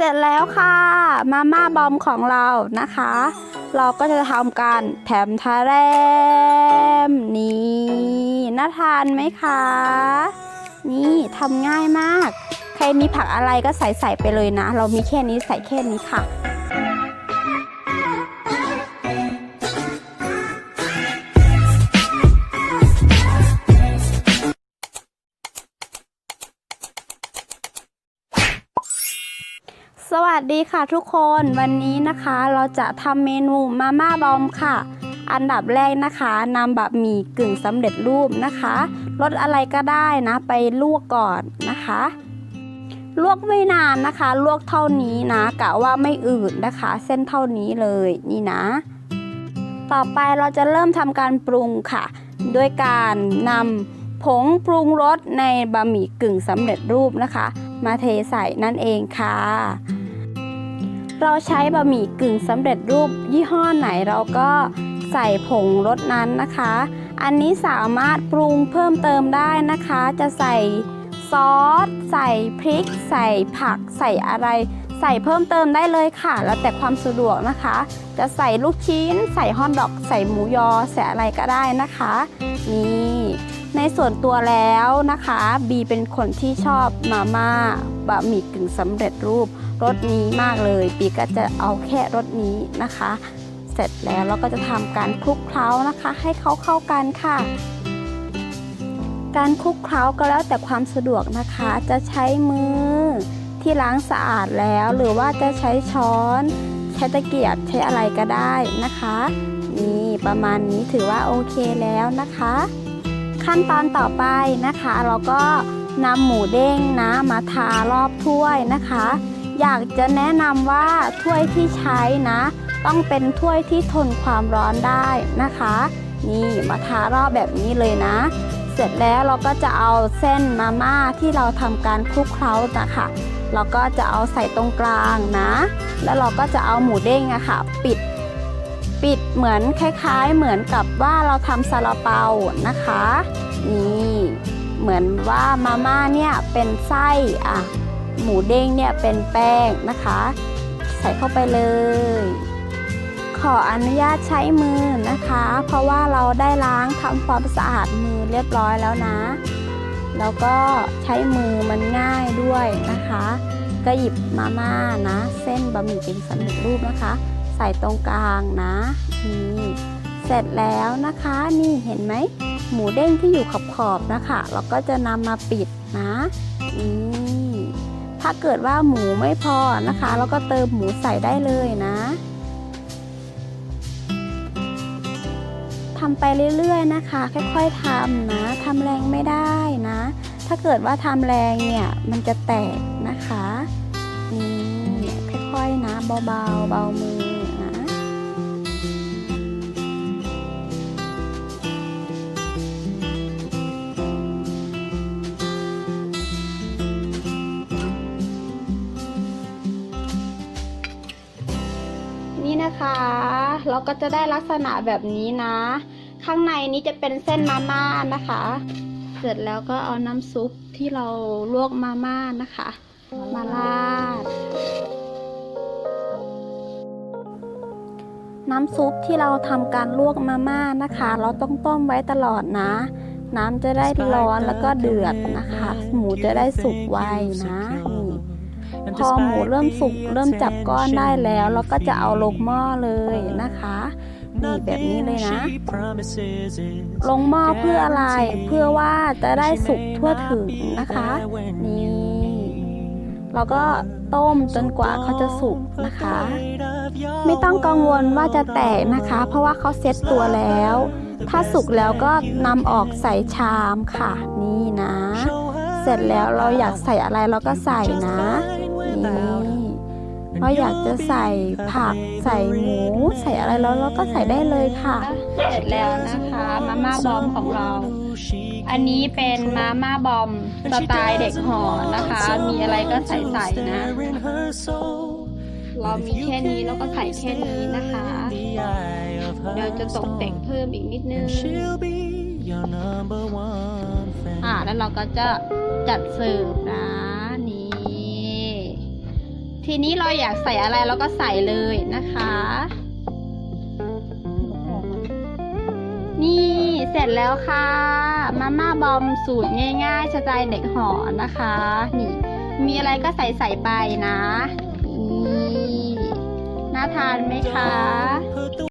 เสร็จแล้วค่ะ มาม่าบอมของเรานะคะ เราก็จะทำการแถมทาแรมนี่น่าทานไหมคะ นี่ทำง่ายมาก ใครมีผักอะไรก็ใส่ใส่ไปเลยนะ เรามีแค่นี้ใส่แค่นี้ค่ะ สวัสดีค่ะทุกคนวันนี้นะคะเราจะทำเมนูมาม่าบอมค่ะ อันดับแรกนะคะนำบะหมี่กึ่งสำเร็จรูปนะคะรสอะไรก็ได้นะ ไปลวกก่อนนะคะ ลวกไม่นานนะคะ ลวกเท่านี้นะกะว่าไม่อืดนะคะ เส้นเท่านี้เลยนี่นะ ต่อไปเราจะเริ่มทำการปรุงค่ะ ด้วยการนำผงปรุงรสในบะหมี่กึ่งสำเร็จรูปนะคะมาเทใส่นั่นเองค่ะ เราใช้บะหมี่กึ่งสำเร็จรูปยี่ห้อไหนเราก็ใส่ผงรสนั้นนะคะ อันนี้สามารถปรุงเพิ่มเติมได้นะคะ จะใส่ซอส ใส่พริก ใส่ผัก ใส่อะไร ใส่เพิ่มเติมได้เลยค่ะ แล้วแต่ความสะดวกนะคะ จะใส่ลูกชิ้น ใส่ฮอทดอก ใส่หมูยอ ใส่อะไรก็ได้นะคะ นี่ ในส่วนตัวแล้วนะคะ บีเป็นคนที่ชอบมาม่า บะหมี่กึ่งสำเร็จรูปรสนี้มากเลย ปีก็จะเอาแค่รสนี้นะคะ เสร็จแล้วเราก็จะทำการคลุกเคล้านะคะ ให้เขาเข้ากันค่ะ การคลุกเคล้าก็แล้วแต่ความสะดวกนะคะ จะใช้มือที่ล้างสะอาดแล้ว หรือว่าจะใช้ช้อนใช้ตะเกียบใช้อะไรก็ได้นะคะนี่ประมาณนี้ถือว่าโอเคแล้วนะคะ ขั้นตอนต่อไปนะคะ เราก็ นำหมูเด้งนะมาทารอบถ้วยนะคะ อยากจะแนะนำว่าถ้วยที่ใช้นะ ต้องเป็นถ้วยที่ทนความร้อนได้นะคะ นี่มาทารอบแบบนี้เลยนะ เสร็จแล้วเราก็จะเอาเส้นมาม่าที่เราทำการคลุกเคล้านะคะเราก็จะเอาใส่ตรงกลางนะ แล้วเราก็จะเอาหมูเด้งอะค่ะ ปิดปิดเหมือนคล้ายๆ เหมือนกับว่าเราทำซาลาเปานะคะ นี่ เหมือนว่ามาม่าเนี่ยเป็นไส้อะหมูเด้งเนี่ยเป็นแป้งนะคะ ใส่เข้าไปเลย ขออนุญาตใช้มือนะคะ เพราะว่าเราได้ล้างทำความสะอาดมือเรียบร้อยแล้วนะ แล้วก็ใช้มือมันง่ายด้วยนะคะ ก็หยิบมาม่านะ เส้นบะหมี่เป็นสำเร็จรูปนะคะ ใส่ตรงกลางนะนี่เสร็จแล้วนะคะ นี่เห็นไหม หมูเด้งที่อยู่ขอบขอบนะคะ เราก็จะนำมาปิดนะนี่ถ้าเกิดว่าหมูไม่พอนะคะ เราก็เติมหมูใส่ได้เลยนะทำไปเรื่อยๆนะคะ ค่อยๆทำนะทำแรงไม่ได้นะ ถ้าเกิดว่าทำแรงเนี่ยมันจะแตกนะคะนี่ค่อยๆนะเบาๆเบามือ นะคะ เราก็จะได้ลักษณะแบบนี้นะ ข้างในนี้จะเป็นเส้นมาม่านะคะ เสร็จแล้วก็เอาน้ำซุปที่เราลวกมาม่านะคะ มาราด น้ำซุปที่เราทำการลวกมาม่านะคะ เราต้องต้มไว้ตลอดนะ น้ำจะได้ร้อนแล้วก็เดือดนะคะ หมูจะได้สุกไวนะนี่ พอหมูเริ่มสุกเริ่มจับก้อนได้แล้ว เราก็จะเอาลงหม้อเลยนะคะนี่แบบนี้เลยนะ ลงหม้อเพื่ออะไร เพื่อว่าจะได้สุกทั่วถึงนะคะ นี่ เราก็ต้มจนกว่าเขาจะสุกนะคะ ไม่ต้องกังวลว่าจะแตกนะคะ เพราะว่าเขาเซ็ตตัวแล้ว ถ้าสุกแล้วก็นำออกใส่ชามค่ะ นี่นะ เสร็จแล้วเราอยากใส่อะไรเราก็ใส่นะ นี่เราอยากจะใส่ผักใส่หมูใส่อะไรแล้วเราก็ใส่ได้เลยค่ะ เสร็จแล้วนะคะมาม่าบอมของเรา อันนี้เป็นมาม่าบอมสไตล์เด็กห่อนะคะ มีอะไรก็ใส่ใส่นะ เรามีแค่นี้แล้วก็ใส่แค่นี้นะคะ เดี๋ยวจะตกแต่งเพิ่มอีกนิดนึงอ่าแล้วเราก็จะจัดเสิร์ฟนะนี่ ทีนี้เราอยากใส่อะไรเราก็ใส่เลยนะคะ นี่เสร็จแล้วค่ะ มาม่าบอมสูตรง่ายๆสไตล์เด็กหอนะคะ นี่ มีอะไรก็ใส่ใส่ไปนะ นี่ น่าทานไหมคะ